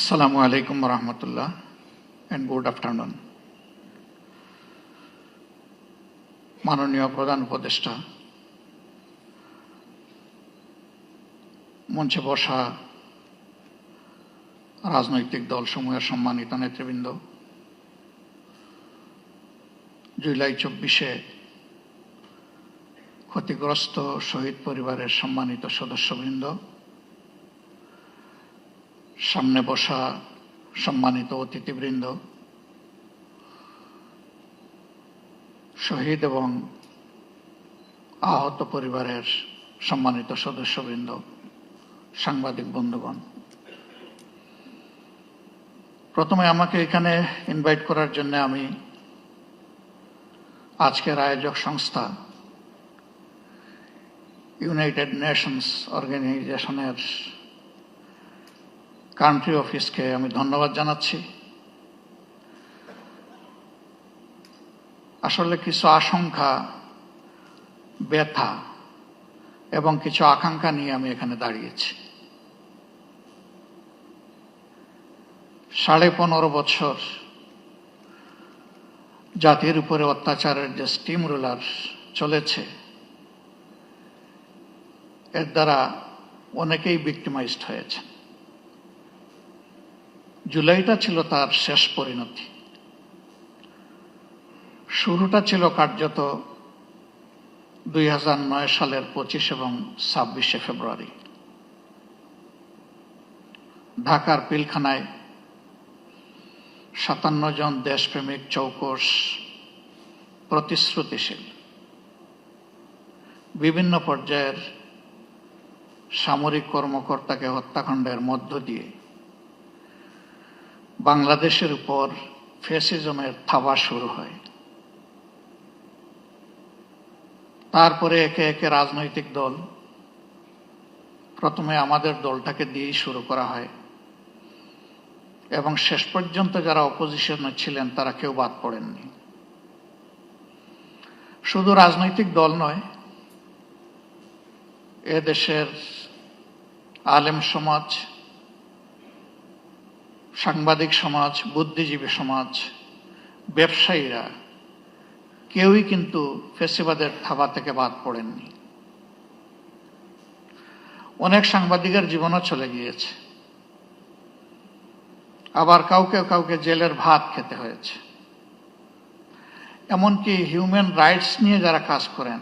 Assalamu alaikum warahmatullah and good afternoon. মাননীয় প্রধান উপদেষ্টা, মঞ্চে বসা রাজনৈতিক দলসমূহের সম্মানিত নেতৃবৃন্দ, জুলাই চব্বিশে ক্ষতিগ্রস্ত শহীদ পরিবারের সম্মানিত সদস্যবৃন্দ সামনে বসা সম্মানিত অতিথিবৃন্দ, শহীদ এবং আহত পরিবারের সম্মানিত সদস্যবৃন্দ, সাংবাদিক বন্ধুগণ। প্রথমে আমাকে এখানে ইনভাইট করার জন্য আমি আজকের আয়োজক সংস্থা ইউনাইটেড নেশনস অর্গানাইজেশনের কান্ট্রি অফিসকে আমি ধন্যবাদ জানাচ্ছি। আসলে কিছু আশঙ্কা, ব্যথা এবং কিছু আকাঙ্ক্ষা নিয়ে আমি এখানে দাঁড়িয়েছি। সাড়ে পনেরো বছর জাতির উপরে অত্যাচারের যে স্টিম রুলার চলেছে, এর দ্বারা অনেকেই ভিক্টিমাইজড হয়েছে জুলাইটা ছিল তার শেষ পরিণতি। শুরুটা ছিল কার্যত দুই হাজার নয় সালের পঁচিশ এবং ছাব্বিশে ফেব্রুয়ারি। ঢাকার পিলখানায় সাতান্ন জন দেশপ্রেমিক চৌকস প্রতিশ্রুতিশীল। বিভিন্ন পর্যায়ের সামরিক কর্মকর্তাকে হত্যাকাণ্ডের মধ্য দিয়ে বাংলাদেশের উপর ফেসিজমের থাবা শুরু হয়। তারপরে একে একে রাজনৈতিক দল, প্রথমে আমাদের দলটাকে দিয়েই শুরু করা হয়। এবং শেষ পর্যন্ত যারা অপোজিশনে ছিলেন, তারা কেউ বাদ পড়েননি। শুধু রাজনৈতিক দল নয়, এ দেশের আলেম সমাজ সাংবাদিক সমাজ, বুদ্ধিজীবী সমাজ, ব্যবসায়ীরা কেউই কিন্তু ফেসিবাদের থাবা থেকে বাদ পড়েননি। অনেক সাংবাদিকের জীবনও চলে গিয়েছে। আবার কাউকে কাউকে জেলের ভাত খেতে হয়েছে। এমনকি হিউম্যান রাইটস নিয়ে যারা কাজ করেন